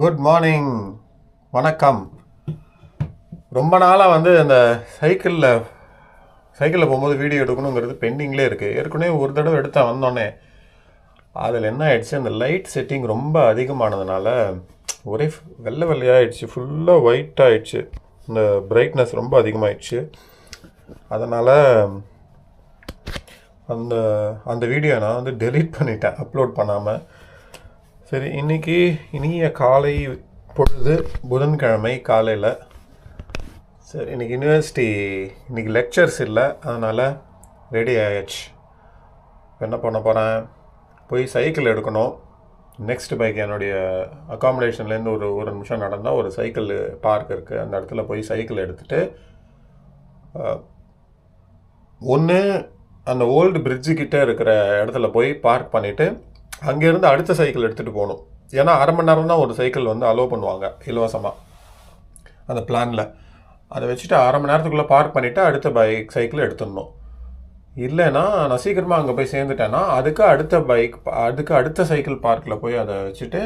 Good morning வணக்கம். ரொம்ப நாளாக வந்து அந்த சைக்கிளில் சைக்கிளில் போகும்போது வீடியோ எடுக்கணுங்கிறது பெண்டிங்லேயே இருக்குது ஏற்கனவே ஒரு தடவை எடுத்தேன் வந்தோடனே அதில் என்ன ஆயிடுச்சு? அந்த லைட் செட்டிங் ரொம்ப அதிகமானதுனால ஒரே வெள்ளை வெள்ளையாகிடுச்சு ஃபுல்லாக ஒயிட் ஆகிடுச்சு இந்த பிரைட்னஸ் ரொம்ப அதிகமாகிடுச்சு அதனால் அந்த அந்த வீடியோ நான் வந்து டெலீட் பண்ணிட்டேன். அப்லோட் பண்ணாமல் சரி இன்னைக்கு இனிய காலை பொழுது புதன்கிழமை காலையில். சரி இன்னைக்கு யூனிவர்சிட்டி இன்னைக்கு லெக்சர்ஸ் இல்லை அதனால் ரெடி ஆயாச்சு. என்ன பண்ண போகிறேன் போய் சைக்கிள் எடுக்கணும். நெக்ஸ்ட் பைக் என்னுடைய அக்காமடேஷன்லேருந்து ஒரு ஒரு நிமிஷம் நடந்தால் ஒரு சைக்கிள் பார்க் இருக்குது அந்த இடத்துல போய் சைக்கிள் எடுத்துகிட்டு ஒன்று அந்த ஓல்டு பிரிட்ஜு கிட்டே இருக்கிற இடத்துல போய் பார்க் பண்ணிவிட்டு அங்கேருந்து அடுத்த சைக்கிள் எடுத்துகிட்டு போகணும். ஏன்னா அரை மணி நேரம் தான் ஒரு சைக்கிள் வந்து அலோவ் பண்ணுவாங்க இலவசமாக அந்த பிளானில் அதை வச்சுட்டு அரை மணி நேரத்துக்குள்ளே பார்க் பண்ணிவிட்டு அடுத்த பைக் சைக்கிள் எடுத்துடணும். இல்லைன்னா நான் சீக்கிரமாக அங்கே போய் சேர்ந்துட்டேன்னா அதுக்கு அடுத்த பைக் அதுக்கு அடுத்த சைக்கிள் பார்க்கில் போய் அதை வச்சுட்டு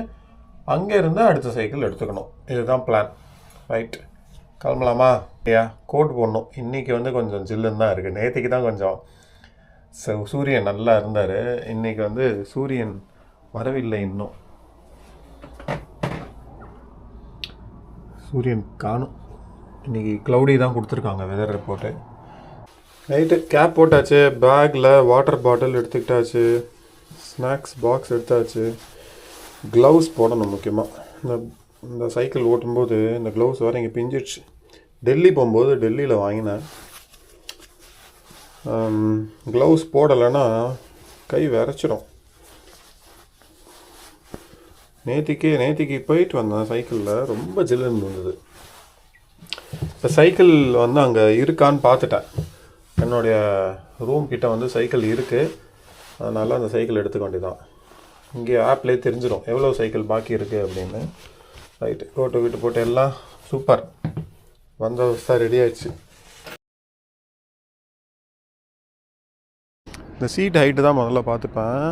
அங்கேருந்து அடுத்த சைக்கிள் எடுத்துக்கணும். இதுதான் பிளான் ரைட் கிளம்பலாமா? இல்லையா கோட் போடணும். இன்றைக்கி வந்து கொஞ்சம் ஜில்லுன்னு தான் இருக்குது நேற்றுக்கு தான் கொஞ்சம் சூரியன் நல்லா இருந்தார். இன்றைக்கி வந்து சூரியன் வரவில்லை இன்னும். சூரியன் காணும். இன்றைக்கி க்ளவுடி தான் கொடுத்துருக்காங்க வெதர் ரிப்போர்ட்டு நைட்டு கேப் போட்டாச்சு பேக்கில் வாட்டர் பாட்டில் எடுத்துக்கிட்டாச்சு ஸ்நாக்ஸ் பாக்ஸ் எடுத்தாச்சு. க்ளவுஸ் போடணும் முக்கியமாக இந்த இந்த சைக்கிள் ஓட்டும்போது இந்த க்ளவுஸ் வேறு இங்கே பிஞ்சிடுச்சு. டெல்லி போகும்போது டெல்லியில் வாங்கினேன். க்ளவுஸ் போடலைன்னா கை விரைச்சிடும். நேற்றுக்கே நேற்றுக்கு போயிட்டு வந்தேன் சைக்கிளில். ரொம்ப ஜில்லுன்னு இருந்தது. இப்போ சைக்கிள் வந்து அங்கே இருக்கான்னு பார்த்துட்டேன். என்னுடைய ரூம் கிட்ட வந்து சைக்கிள் இருக்குது அதனால் அந்த சைக்கிள் எடுத்துக்க வேண்டியதான் இங்கே ஆப்லேயே தெரிஞ்சிடும். எவ்வளோ சைக்கிள் பாக்கி இருக்குது அப்படின்னு. ரைட்டு ரோட்டு வீட்டு போட்டு எல்லாம் சூப்பர் வந்த அவஸ்தா ரெடி ஆயிடுச்சு. இந்த சீட் ஹைட்டு தான் முதல்ல பார்த்துப்பேன்.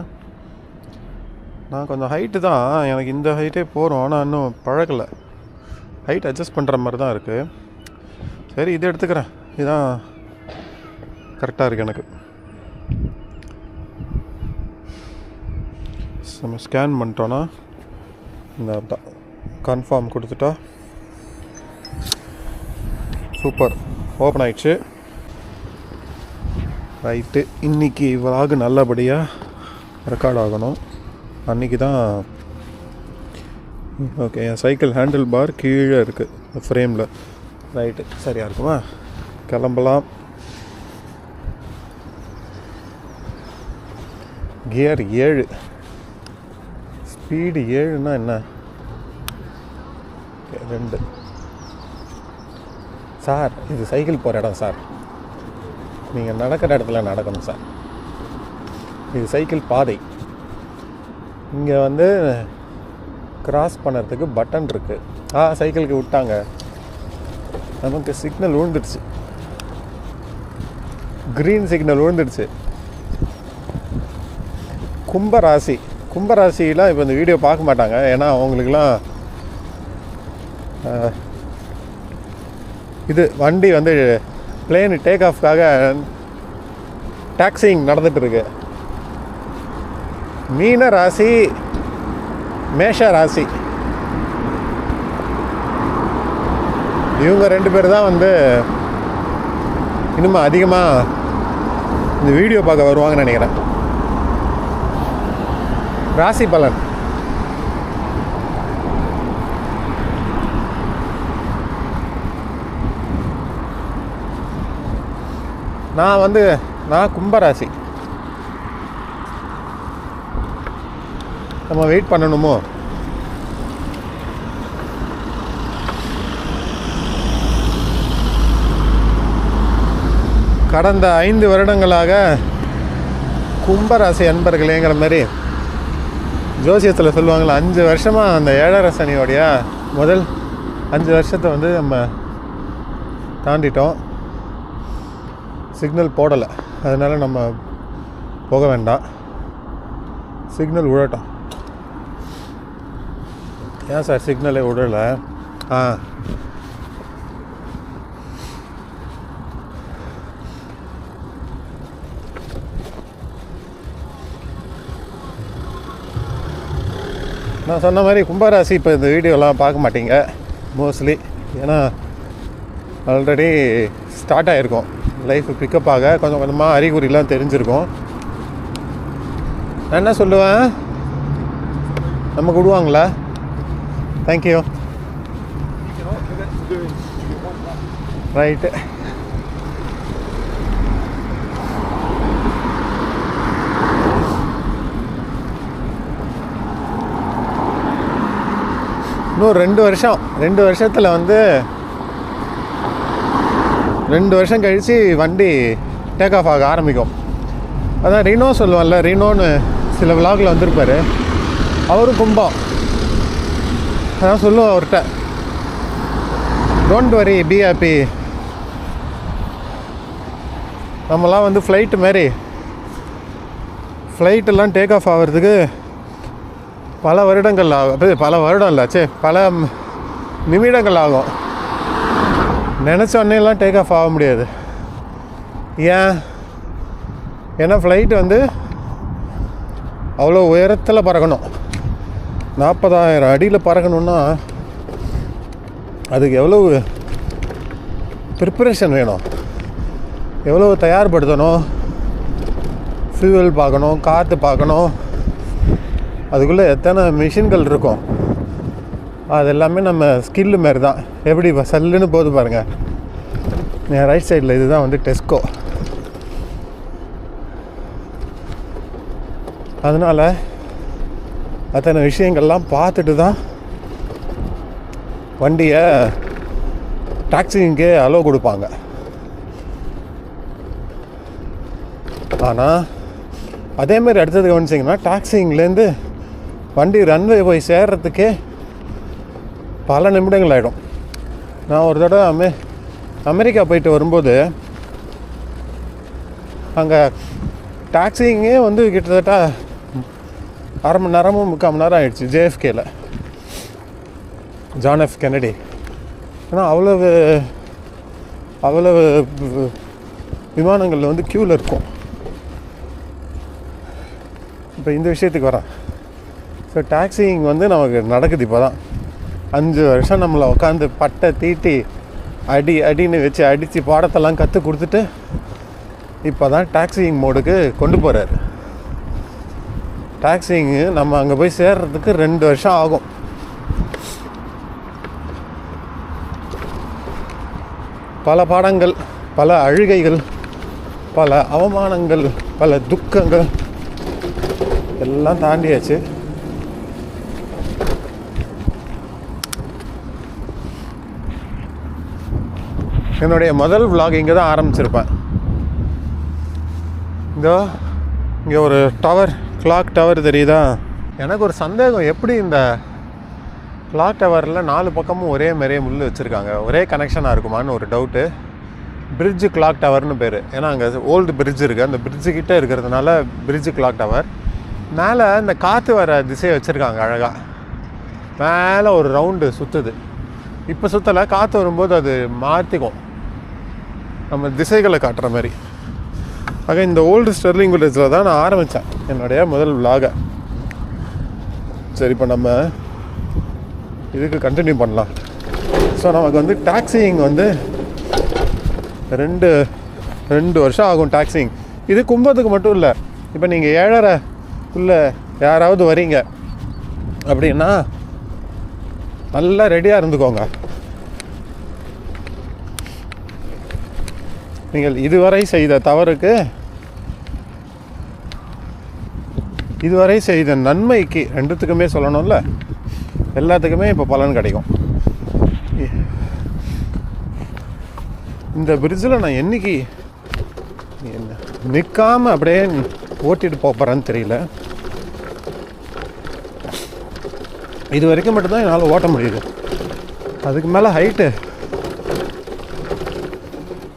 நான் கொஞ்சம் ஹைட்டு தான் எனக்கு இந்த ஹைட்டே போகிறோம் ஆனால் இன்னும் பழகலை. ஹைட் அட்ஜஸ்ட் பண்ணுற மாதிரி தான் இருக்குது சரி இதை எடுத்துக்கிறேன். இதுதான் கரெக்டாக இருக்குது எனக்கு. நம்ம ஸ்கேன் பண்ணிட்டோன்னா இந்த தான். கன்ஃபார்ம் கொடுத்துட்டா சூப்பர் ஓப்பன் ஆயிடுச்சு. ரைட்டு இன்றைக்கி விலாகு நல்லபடியாக ரெக்கார்ட் ஆகணும். அன்றைக்கி தான் ஓகே என் சைக்கிள் ஹேண்டில் பார் கீழே இருக்குது ஃப்ரேமில் ரைட்டு சரியாக இருக்குமா? கிளம்பலாம். கியர் ஏழு. ஸ்பீடு ஏழுன்னா என்ன? ரெண்டு. சார் இது சைக்கிள் போகிற இடம் சார் நீங்கள் நடக்கிற இடத்துல நடக்கணும் சார். இது சைக்கிள் பாதை. இங்கே வந்து கிராஸ் பண்ணுறதுக்கு பட்டன் இருக்குது ஆ சைக்கிளுக்கு விட்டாங்க. நமக்கு சிக்னல் விழுந்துடுச்சு. க்ரீன் சிக்னல் விழுந்துடுச்சு. கும்பராசி. கும்பராசிலாம் இப்போ இந்த வீடியோ பார்க்க மாட்டாங்க. ஏன்னா அவங்களுக்குலாம் இது வண்டி வந்து பிளேனு டேக் ஆஃப்காக டாக்ஸிங் நடந்துகிட்ருக்கு மீன ராசி மேஷ ராசி. இவங்க ரெண்டு பேர் தான் வந்து இன்னும் அதிகமாக இந்த வீடியோ பார்க்க வருவாங்கன்னு நினைக்கிறேன். ராசி பலன். நான் வந்து நான் கும்பராசி. நம்ம வெயிட் பண்ணணுமோ? கடந்த ஐந்து வருடங்களாக கும்பராசி அன்பர்களேங்கிற மாதிரி ஜோசியத்தில் சொல்லுவாங்களே அஞ்சு வருஷமாக அந்த ஏழரை சனியோடைய முதல் அஞ்சு வருஷத்தை வந்து நம்ம தாண்டிட்டோம். சிக்னல் போடலை. அதனால் நம்ம போக வேண்டாம். சிக்னல் விழட்டும் ஏன் சார் சிக்னலே விடலை ஆ. நான் சொன்ன மாதிரி கும்பராசி இப்போ இந்த வீடியோலாம் பார்க்க மாட்டீங்க. மோஸ்ட்லி ஏன்னா ஆல்ரெடி ஸ்டார்ட் ஆகிருக்கும் லைஃப் பிக்கப் ஆக கொஞ்சம் கொஞ்சமாக அறிகுறிலாம் தெரிஞ்சிருக்கும். நான் என்ன சொல்லுவேன்? நமக்கு விடுவாங்களா? தேங்க்யூ ரைட்டு இன்னும் ரெண்டு வருஷம். ரெண்டு வருஷத்தில் வந்து ரெண்டு வருஷம் கழித்து வண்டி டேக் ஆஃப் ஆக ஆரம்பிக்கும். அதான் ரீனோ சொல்லுவான்ல ரீனோன்னு சில விலாகில் வந்திருப்பார். அவரும் கும்பம். அதான் சொல்லுவோம் அவர்கிட்ட. டோன்ட் வரி பி ஹாப்பி நம்மலாம் வந்து ஃப்ளைட்டு மாரி ஃப்ளைட்டெல்லாம் டேக் ஆஃப் ஆகிறதுக்கு பல வருடங்கள் ஆகும். பல வருடம் இல்லை சே பல நிமிடங்கள் ஆகும். நினச்ச உடனேலாம் டேக் ஆஃப் ஆக முடியாது. ஏன்? ஏன்னா ஃப்ளைட் வந்து அவ்வளோ உயரத்தில் பறக்கணும். நாற்பதாயிரம் அடியில் பறக்கணுன்னா அதுக்கு எவ்வளவு ப்ரிப்பரேஷன் வேணும்? எவ்வளோ தயார்படுத்தணும்? ஃபியூவல் பார்க்கணும் காற்று பார்க்கணும். அதுக்குள்ளே எத்தனை மிஷின்கள் இருக்கும்? அது எல்லாமே நம்ம ஸ்கில்லு மாரி தான் எப்படி இப்போ சல்லுன்னு போகுது பாருங்கள் என் ரைட் சைடில் இதுதான் வந்து டெஸ்கோ அதனால் அத்தனை விஷயங்கள்லாம் பார்த்துட்டு தான் வண்டியை டாக்ஸிங்கே அலோவ் கொடுப்பாங்க. ஆனால் அதேமாரி அடுத்தது கவனிச்சிங்கன்னா டாக்ஸிங்லேருந்து வண்டி ரன்வே போய் சேர்றதுக்கே பல நிமிடங்கள் ஆகிடும் நான் ஒரு தடவை அமெ அமெரிக்கா போயிட்டு வரும்போது அங்கே டாக்ஸிங்கே வந்து கிட்டத்தட்ட அரை மணி நேரமும் முக்கால் மணி நேரம் ஆயிடுச்சு ஜேஎஃப்கேல. ஜான் எஃப் கெனடி ஏன்னா அவ்வளவு அவ்வளவு விமானங்களில் வந்து க்யூவில் இருக்கும். இப்போ இந்த விஷயத்துக்கு வரேன். ஸோ டாக்ஸிங் வந்து நமக்கு நடக்குது இப்போ தான் அஞ்சு வருஷம் நம்மளை உட்காந்து பட்டை தீட்டி அடி அடின்னு வச்சு அடித்து பாடத்தெல்லாம் கற்றுக் கொடுத்துட்டு இப்போ தான் டாக்ஸிங் மோடுக்கு கொண்டு போகிறாரு டாக்ஸிங்கு நம்ம அங்கே போய் சேர்றதுக்கு ரெண்டு வருஷம் ஆகும். பல பாடங்கள் பல அழுகைகள் பல அவமானங்கள் பல துக்கங்கள் எல்லாம் தாண்டியாச்சு. என்னுடைய முதல் விலாக் இங்கே தான் ஆரம்பிச்சிருப்பேன். இதோ இங்கே ஒரு டவர் கிளாக் டவர் தெரியுதா? எனக்கு ஒரு சந்தேகம் எப்படி இந்த கிளாக் டவரில் நாலு பக்கமும் ஒரே மாதிரியே முள் வச்சுருக்காங்க? ஒரே கனெக்ஷனாக இருக்குமான்னு ஒரு டவுட்டு பிரிட்ஜு கிளாக் டவர்னு பேர். ஏன்னா அங்கே ஓல்டு பிரிட்ஜ் இருக்குது அந்த பிரிட்ஜு கிட்டே இருக்கிறதுனால பிரிட்ஜு கிளாக் டவர் மேலே இந்த காற்று வர திசையை வச்சுருக்காங்க அழகாக மேலே ஒரு ரவுண்டு சுற்றுது இப்போ சுற்றலை காற்று வரும்போது அது மாற்றிக்கும் நம்ம திசைகளை காட்டுற மாதிரி. ஆக இந்த ஓல்டு ஸ்டெர்லிங் வில்லேஜில் தான் நான் ஆரம்பித்தேன் என்னுடைய முதல் விலாகை சரி இப்போ நம்ம இதுக்கு கண்டினியூ பண்ணலாம். ஸோ நமக்கு வந்து டாக்ஸிங் வந்து ரெண்டு ரெண்டு வருஷம் ஆகும் டாக்ஸிங் இது கும்பத்துக்கு மட்டும் இல்லை. இப்போ நீங்கள் ஏழரை உள்ள யாராவது வரீங்க அப்படின்னா நல்லா ரெடியாக இருந்துக்கோங்க. நீங்கள் இதுவரை செய்த தவறுக்கு இதுவரை செய்த நன்மைக்கு ரெண்டுத்துக்குமே சொல்லணும்ல? எல்லாத்துக்குமே இப்போ பலன் கிடைக்கும். இந்த பிரிட்ஜில் நான் என்னைக்கு என்ன நிற்காம அப்படியே ஓட்டிகிட்டு போகிறேன்னு தெரியல. இது வரைக்கும் மட்டும்தான் என்னால் ஓட்ட முடியுது. அதுக்கு மேலே ஹைட்டு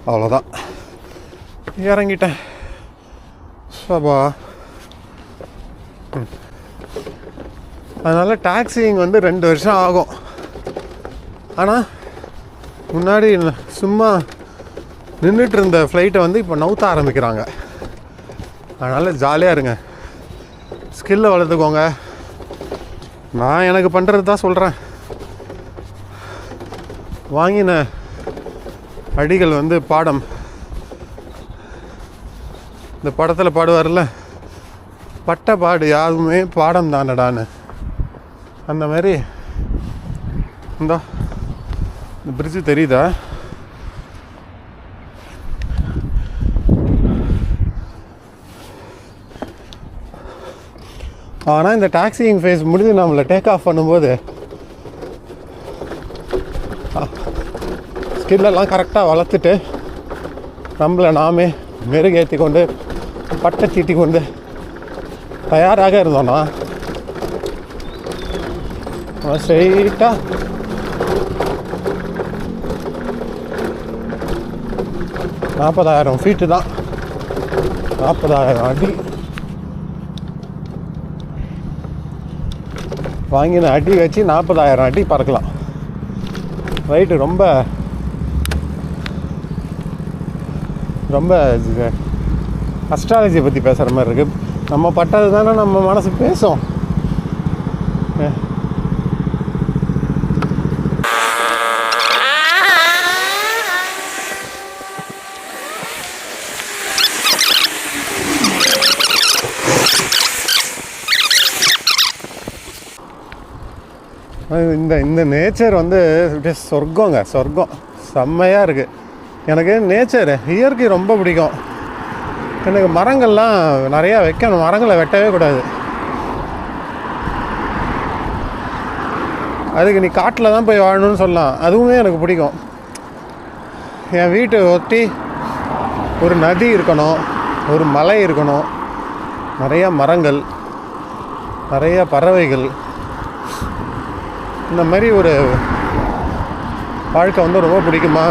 அவ்வளோதான் இறங்கிட்டேன். சபா. ம். அதனால் டாக்ஸிங் வந்து ரெண்டு வருஷம் ஆகும். ஆனால் முன்னாடி சும்மா நின்றுட்டு இருந்த ஃப்ளைட்டை வந்து இப்போ நவுத்த ஆரம்பிக்கிறாங்க. அதனால் ஜாலியாக இருங்க. ஸ்கில்லை வளர்த்துக்கோங்க. நான் எனக்கு பண்ணுறது தான் சொல்கிறேன் வாங்கின அடிகள் வந்து பாடம். இந்த படத்தில் பாடுவார்ல பட்ட பாடு யாருமே பாடம் தானடான்னு. அந்த மாதிரி இந்த இந்த பிரிட்ஜு தெரியுதா? ஆனால் இந்த டாக்ஸிங் ஃபேஸ் முடிஞ்சு நம்மளை டேக் ஆஃப் பண்ணும்போது ஸ்கில்லெல்லாம் கரெக்டாக வளர்த்துட்டு நம்மளை நாமே மெருகேற்றி கொண்டு பட்டை தீட்டி கொண்டு தயாராக இருந்தோன்னா ஸ்ட்ரெயிட்டாக நாற்பதாயிரம் ஃபீட்டு தான். நாற்பதாயிரம் அடி. வாங்கின அடி வச்சு நாற்பதாயிரம் அடி பறக்கலாம். ரைட்டு ரொம்ப ரொம்ப அஸ்ட்ராலஜியை பற்றி பேசுகிற மாதிரி இருக்குது நம்ம பட்டது தானே நம்ம மனசு பேசும். இந்த இந்த நேச்சர் வந்து அப்படியே சொர்க்கங்க சொர்க்கம். செம்மையாக இருக்குது எனக்கு நேச்சர் இயற்கை ரொம்ப பிடிக்கும். எனக்கு மரங்கள்லாம் நிறையா வைக்கணும். மரங்களை வெட்டவே கூடாது. அதுக்கு நீ காட்டில் தான் போய் வாழணும்னு சொல்லலாம். அதுவுமே எனக்கு பிடிக்கும். என் வீட்டை ஒட்டி ஒரு நதி இருக்கணும். ஒரு மலை இருக்கணும். நிறையா மரங்கள் நிறைய பறவைகள். இந்த மாதிரி ஒரு வாழ்க்கை வந்து ரொம்ப பிடிக்குமா?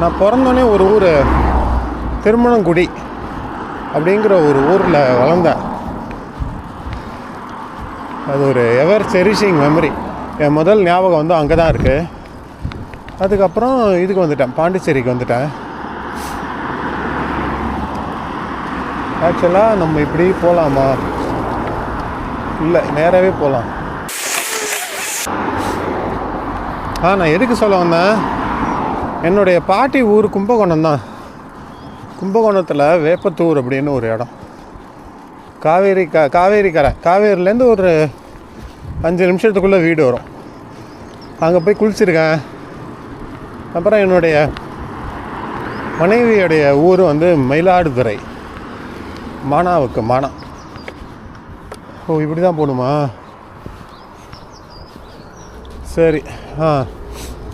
நான் பிறந்தோடனே ஒரு ஊர் திருமணங்குடி அப்படிங்கிற ஒரு ஊரில் வளர்ந்தேன். அது ஒரு எவர் செரிஷிங் மெமரி என் முதல் ஞாபகம் வந்து அங்கே தான் இருக்குது அதுக்கப்புறம் இதுக்கு வந்துட்டேன் பாண்டிச்சேரிக்கு வந்துட்டேன். ஆக்சுவலாக நம்ம இப்படி போகலாமா இல்லை நேராகவே போகலாம் ஆ நான் எதுக்கு சொல்ல வந்தேன்? என்னுடைய பாட்டி ஊர் கும்பகோணம் தான். கும்பகோணத்தில் வேப்பத்தூர் அப்படின்னு ஒரு இடம். காவேரி க காவேரி கரை. காவேரிலேருந்து ஒரு அஞ்சு நிமிஷத்துக்குள்ளே வீடு வரும். அங்கே போய் குளிச்சிருக்கேன். அப்புறம் என்னுடைய மனைவியுடைய ஊர் வந்து மயிலாடுதுறை. மானாவுக்கு மானா. ஓ இப்படி தான் போகணுமா? சரி ஆ.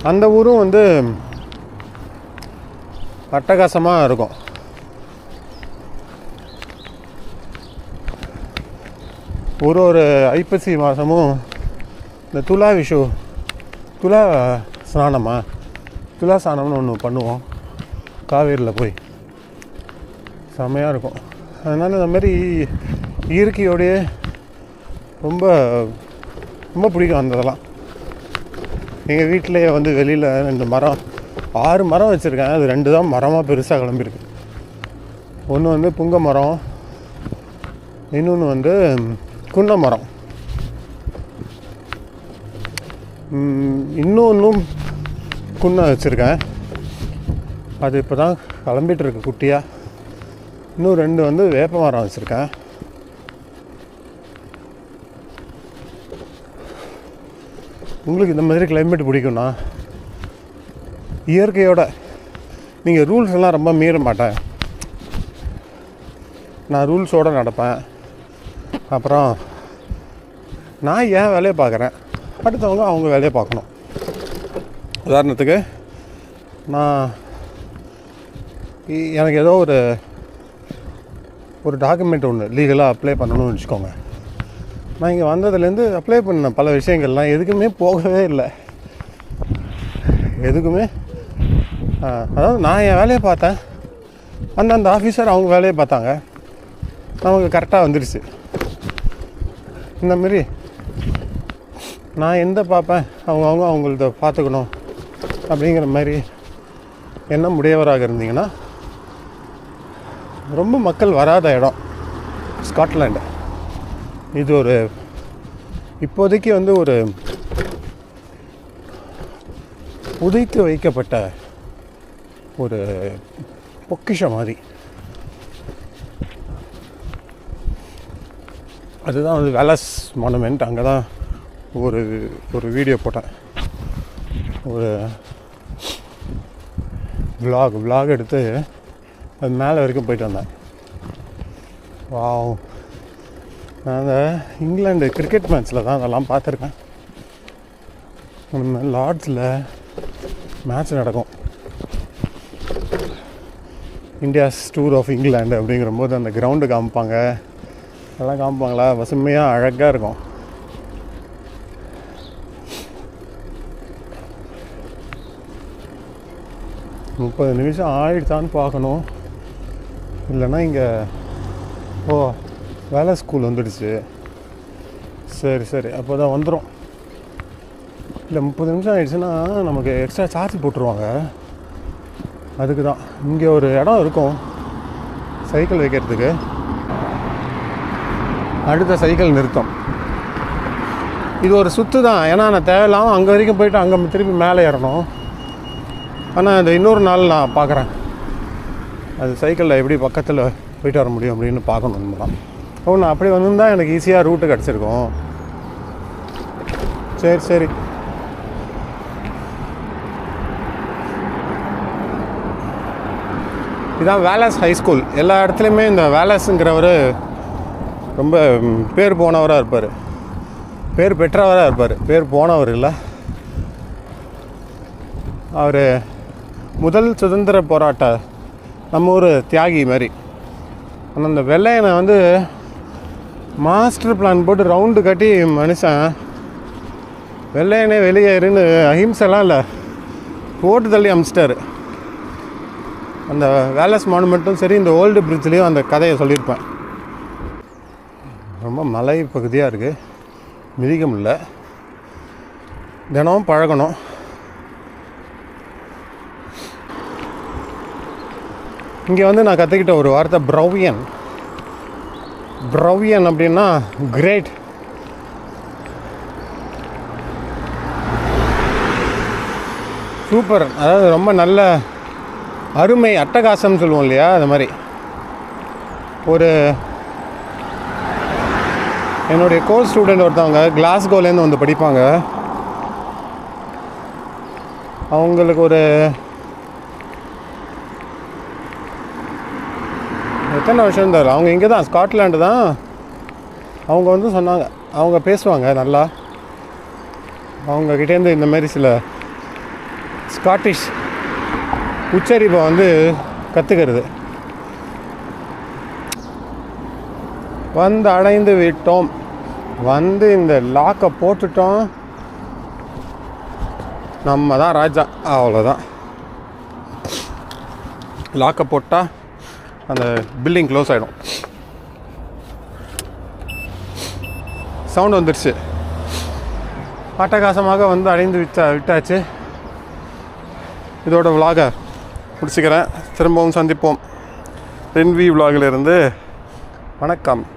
அந்த ஊரும் வந்து அட்டகாசமாக இருக்கும். ஒரு ஒரு ஐப்பசி மாதமும் இந்த துலா விஷு துலா ஸ்நானமா? துலா ஸ்நானம்னு ஒன்று பண்ணுவோம் காவேரியில் போய். செம்மையாக இருக்கும். அதனால் இந்த மாதிரி இயற்கையோடைய ரொம்ப ரொம்ப பிடிக்கும் அந்த இதெல்லாம் எங்கள் வீட்டிலேயே வந்து வெளியில் ரெண்டு மரம் ஆறு மரம் வச்சுருக்கேன். அது ரெண்டு தான் மரமாக பெருசாக கிளம்பியிருக்கு. ஒன்று வந்து புங்க மரம் இன்னொன்று வந்து குன்ன மரம். இன்னொன்றும் குன்ன வச்சுருக்கேன். அது இப்போ தான் கிளம்பிகிட்டு இருக்கு குட்டியாக இன்னும் ரெண்டு வந்து வேப்ப மரம் வச்சுருக்கேன். உங்களுக்கு இந்த மாதிரி கிளைமேட் பிடிக்கும்னா இயற்கையோட நீங்கள் ரூல்ஸ் எல்லாம் ரொம்ப மீற மாட்டேன். நான் ரூல்ஸோடு நடப்பேன். அப்புறம் நான் ஏன் வேலையை பார்க்குறேன்? அடுத்தவங்க அவங்க வேலையை பார்க்கணும். உதாரணத்துக்கு நான் இ- எனக்கு ஏதோ ஒரு ஒரு டாக்குமெண்ட் ஒன்று லீகலாக அப்ளை பண்ணணும்னு வச்சுக்கோங்க. நான் இங்கே வந்ததுலேருந்து அப்ளை பண்ண பல விஷயங்கள்லாம் எதுக்குமே போகவே இல்லை. எதுக்குமே? அதாவது நான் என் வேலையை பார்த்தேன். அந்தந்த ஆஃபீஸர் அவங்க வேலையை பார்த்தாங்க. நமக்கு கரெக்டாக வந்துடுச்சு இந்தமாரி நான் எந்த பார்ப்பேன்? அவங்கவுங்க அவங்கள்ட்ட பார்த்துக்கணும் அப்படிங்கிற மாதிரி எண்ணம் முடியவராக இருந்தீங்கன்னா ரொம்ப மக்கள் வராத இடம் ஸ்காட்லாண்டு இது ஒரு இப்போதைக்கு வந்து ஒரு புதைத்து வைக்கப்பட்ட ஒரு பொக்கிஷம் மாதிரி. அதுதான் வந்து வெலஸ் மானுமெண்ட் அங்கே தான் ஒரு ஒரு வீடியோ போட்டேன். ஒரு vlog விளாக் எடுத்து அது மேலே வரைக்கும் போயிட்டு வந்தேன். வாவ் அந்த இங்கிலாந்து கிரிக்கெட் மேட்ச்சில் தான் அதெல்லாம் பார்த்துருக்கேன். நம்ம லார்ட்ஸில் மேட்ச் நடக்கும். இந்தியாஸ் டூர் ஆஃப் இங்கிலாந்து அப்படிங்கிற போது அந்த கிரவுண்டு காமிப்பாங்க. அதெல்லாம் காமிப்பாங்களா? பசுமையாக அழகாக இருக்கும். முப்பது நிமிஷம் ஆயிடுச்சான்னு பார்க்கணும். இல்லைன்னா இங்கே ஓ வேலை ஸ்கூல் வந்துடுச்சு. சரி சரி. அப்போ தான் வந்துடும் இல்லை முப்பது நிமிஷம் ஆகிடுச்சுன்னா நமக்கு எக்ஸ்ட்ரா சார்ஜ் போட்டுருவாங்க. அதுக்கு தான் இங்கே ஒரு இடம் இருக்கும். சைக்கிள் வைக்கிறதுக்கு. அடுத்த சைக்கிள் நிறுத்தம். இது ஒரு சுற்று தான் ஏன்னா நான் தேவையில்லாமல் அங்கே வரைக்கும் போயிட்டு அங்கே திருப்பி மேலே ஏறணும். ஆனால் இந்த இன்னொரு நாள் நான் பார்க்குறேன் அது சைக்கிளில் எப்படி பக்கத்தில் போயிட்டு வர முடியும் அப்படின்னு பார்க்கணும் நம்மளாம் ஓ நான் அப்படி வந்திருந்தால் எனக்கு ஈஸியாக ரூட்டு கிடச்சிருக்கும். சரி சரி. இதான் வேலஸ் ஹை ஸ்கூல் எல்லா இடத்துலையுமே இந்த வேலஸுங்கிறவர் ரொம்ப பேர் போனவராக இருப்பார். பேர் பெற்றவராக இருப்பார். பேர் போனவர் இல்லை. அவர் முதல் சுதந்திர போராட்ட நம்ம ஊர் தியாகி மாதிரி. ஆனால் அந்த வெள்ளையனை வந்து மாஸ்டர் பிளான் போட்டு ரவுண்டு கட்டி மனுஷன் வெள்ளையனே வெளியேறுன்னு அஹிம்சைலாம் இல்லை. போட்டு தள்ளி அமிச்சிட்டாரு. அந்த வேலஸ் மானுமெண்ட்டும் சரி இந்த ஓல்டு பிரிட்ஜ்லேயும் அந்த கதையை சொல்லியிருப்பேன். ரொம்ப மலை பகுதியாக இருக்குது மிதிக்க முடியல. தினமும் பழகணும். இங்கே வந்து நான் கற்றுக்கிட்ட ஒரு வார்த்தை ப்ரௌவியன் ப்ரௌவியன் அப்படின்னா கிரேட் சூப்பர் அதாவது ரொம்ப நல்ல அருமை அட்டகாசம்னு சொல்லுவோம் இல்லையா அது மாதிரி. ஒரு என்னுடைய கோர்ஸ் ஸ்டூடெண்ட் ஒருத்தவங்க கிளாஸ்கோலேருந்து வந்து படிப்பாங்க. அவங்களுக்கு ஒரு எத்தனை வருஷம் தரும் அவங்க இங்கே தான் ஸ்காட்லாண்டு தான் அவங்க வந்து சொன்னாங்க அவங்க பேசுவாங்க நல்லா. அவங்கக்கிட்டேருந்து இந்த மாதிரி சில ஸ்காட்டிஷ் உச்சரிப்பை வந்து கற்றுக்கிறது வந்து அடைந்து விட்டோம். வந்து இந்த லாக்கை போட்டுட்டோம். நம்ம தான் ராஜா. அவ்வளோதான் லாக்கை போட்டால் அந்த பில்டிங் க்ளோஸ் ஆகிடும் சவுண்ட் வந்துடுச்சு அட்டகாசமாக வந்து அடைந்து விட்டா விட்டாச்சு. இதோட விலாகை முடிச்சுக்கிறேன். திரும்பவும் சந்திப்போம். ரென்வி விலாகிலிருந்து வணக்கம்.